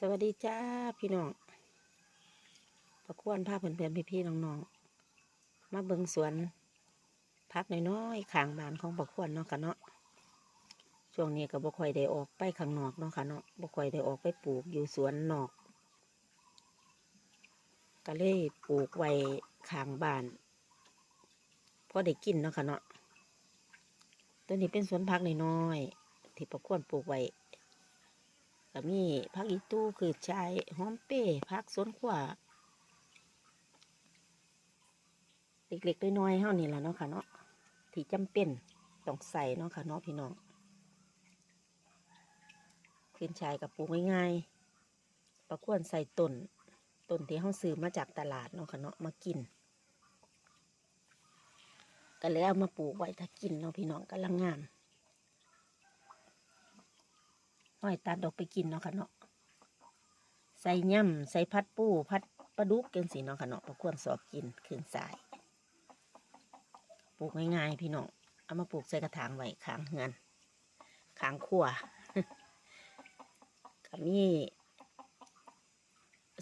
สวัสดีจ้าพี่น้องประกวนพาพเพื่อนๆพี่ๆน้องๆมาเบิงสวนพักน้อยๆข้างบ้านของประกวนเนาะค่ะเนาะช่วงนี้ก็บ่ค่อยได้ออกไปข้างนอกเนาะค่ะเนาะบ่ค่อยได้ออกไปปลูกอยู่สวนนอก ก็เลยปลูกไว้ข้างบ้านพอได้กินเนาะค่ะเนาะตัวนี้เป็นสวนพักน้อยๆที่ประกวนปลูกไว้ ก็มีผักอีตู้คือชายหอมเป้ผักสวนขวาเล็กๆน้อยๆเท่านี้แหละเนาะค่ะเนาะที่จำเป็นต้องใส่เนาะค่ะเนาะพี่น้องขึ้นชายกับปลูกง่ายๆประควรใส่ต้นต้นที่เขาซื้อมาจากตลาดเนาะค่ะเนาะมากินก็เลยเอามาปลูกไว้ถ้ากินเนาะพี่น้องกำลังงาม ห้อยตัดดอกไปกินเนาะค่ะเนาะใส่ย่ำใส่พัดปูพัดปลาดุกเกินสีเนาะค่ะเนาะประควรสอบกินขึ้นสายปลูกง่ายๆพี่น้องเอามาปลูกใส่กระถางไว้ข้างเฮือนข้างขั่วก็มี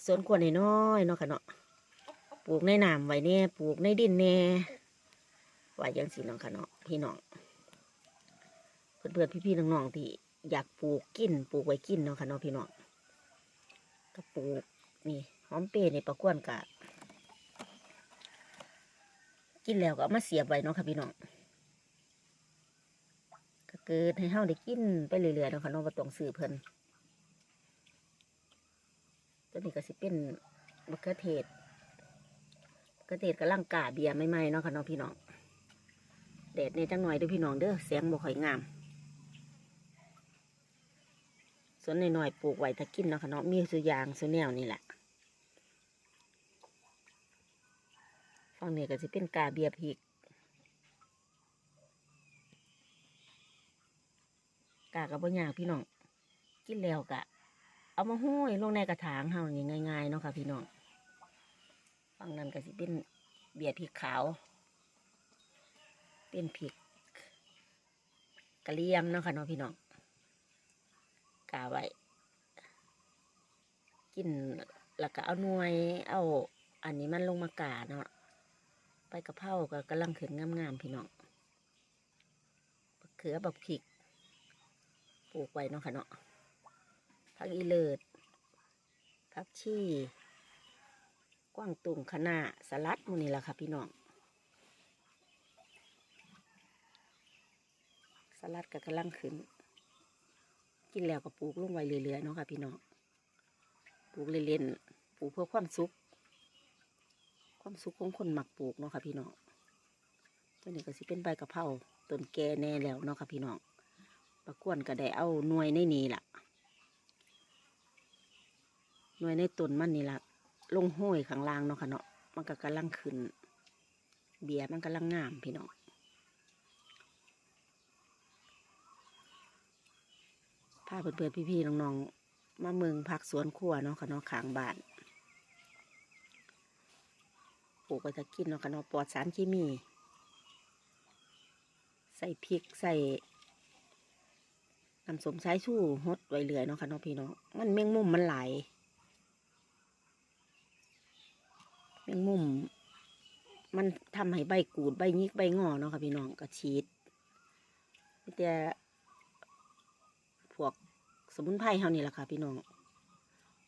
สวนขวน้อยๆเนาะค่ะเนาะปลูกในน้ำไว้เนี่ยปลูกในดินแน่ไว้ยังสีเนาะค่ะเนาะพี่น้องเพื่อนๆพี่ๆน้องๆที่ อยากปลูกกินปลูกไว้กินเนาะค่ะเนาะพี่น้องก็ปลูกนี่หอมเปรย์ในประกวนกะกินแล้วก็มาเสียบไว้เนาะค่ะพี่น้องก็เกิดให้เฮาได้กินไปเรื่อยๆเนาะค่ะเนาะบ่ต้องซื้อเพิ่นตัวนี้ก็สิเป็นมะเขือเทศมะเขือเทศกำลังกาเบียร์ใหม่ๆเนาะค่ะเนาะพี่น้องแดดในจังหน่อยด้อพี่น้องเด้อแสงบ่ค่อยงาม ส่วนน้อยๆปลูกไว้ถ้ากินเนาะค่ะเนาะมีสุยางสุแนวนี่แหละฝั่งนี้ก็จะเป็นกาเบียพริกกากับบ่ยากพี่น้องกินแล้วกะ เอามาห้อยลงในกระถางเฮาอย่างง่ายๆเนาะค่ะพี่น้องฝั่งนั้นก็จะเป็นเบียพริกขาว เป็นพริกกระเลียมเนาะค่ะเนาะพี่น้อง กาไว้ กินแล้วก็เอาหน่วย เอา อันนี้มันลงมากาเนาะไปกระเพราก็กำลังขึ้นงามๆพี่น้องเขือบักพริกปลูกไว้เนาะค่ะเนาะผักอีเลิศผักชีกว้างตุ่งคะน้าสลัดมูนี่แหละค่ะพี่น้อง สลัดก็กำลังขึ้น กินแล้วก็ปลูกลงไว้เรื่อยๆเนาะค่ะพี่น้องปลูกเล่นๆปลูกเพื่อความสุข ความสุขของคนหมักปลูกเนาะค่ะพี่น้องตัวนี้ก็สิเป็นใบกะเพราต้นแก่แน่แล้วเนาะค่ะพี่น้องประกวนก็ได้เอาหน่วยในนี้ล่ะหน่วยในต้นมันนี่ล่ะ ลงห้อยข้างล่างเนาะค่ะเนาะมันก็กำลังขึ้น เบียร์มันกำลังงามพี่น้องาเพื่อนๆพี่ๆน้องๆมาเมืองพักสวนครัวเนาะค่ะเนาะขางบ้านปลูกไปจะกินเนาะค่ะเนาะปลอดสารเคมี ใส่พริกใส่น้ำสมสายชูฮดไว้เรื่อยเนาะค่ะเนาะพี่น้องมันแมงมุมมันไหลายแมงมุม มันทำให้ใบกูดใบยิกใบงอเนาะค่ะพี่น้องก็ฉีดมีแต่ สมุนไพรเฮานี่แหละค่ะ พี่น้อง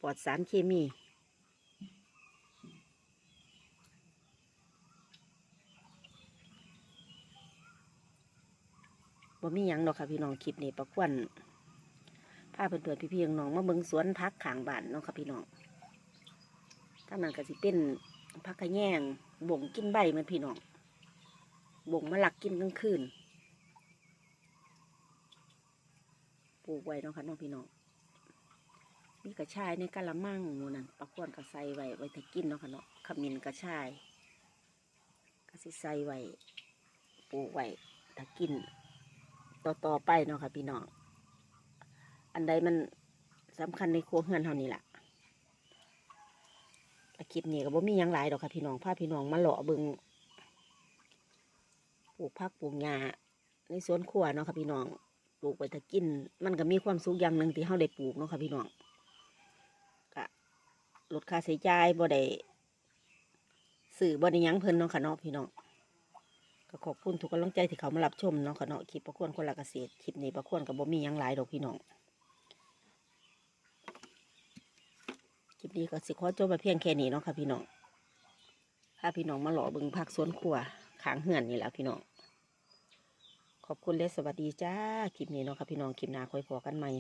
ปลอดสารเคมีบ่มีหยังดอกค่ะพี่น้องคลิปนี้ประควนพาเพื่อนๆพี่ๆน้องมาเบิ่งสวนพักขางบ้านเนาะค่ะพี่น้องถ้ามันก็สิเป็นพักกระแยงบ่งกินใบมันพี่น้องบ่งมาหลักกินกลางคืน ปลูกไว้เนาะค่ะน้องพี่น้องมีกระชายในกะละมังมูนั่นปลาควนก็ใส่ไว้ไว้ถ้ากินเนาะค่ะเนาะขมิ้นกระชายก็สิใสไว้ปลูกไว้ถ้ากิน ต่อต่อไปเนาะค่ะพี่น้องอันใดมันสำคัญในครัวเฮือนเท่านี้แหละคลิปนี้ก็บ่มียังหลายดอกค่ะพี่น้องพาพี่น้องมาเลาะเบิงปลูกผักปลูกหญ้าในสวนครัวเนาะค่ะพี่น้อง ปลูกไปถ้ากิน มันก็มีความสุขอย่างหนึ่งที่เราได้ปลูกเนาะค่ะพี่น้องลดค่าใช้จ่ายบ่ได้สื่อบ่ได้ยังเพิ่นเนาะค่ะเนาะพี่น้องก็ขอบคุณทุกกำลังใจที่เขามารับชมเนาะค่ะเนาะคลิปประควรคนละเกษตรคลิปนี้ประควรกับบ่มียังหลายดอกพี่น้องคลิปนี้ก็สิขอจบไปเพียงแค่นี้เนาะค่ะพี่น้องถ้าพี่น้องมาหล่อเบึงผักสวนครัวขางเหือนนี่แหละพี่น้อง ขอบคุณและสวัสดีจ้า คลิปนี้เนาะค่ะพี่น้อง คลิปหน้าค่อยพอกันใหม่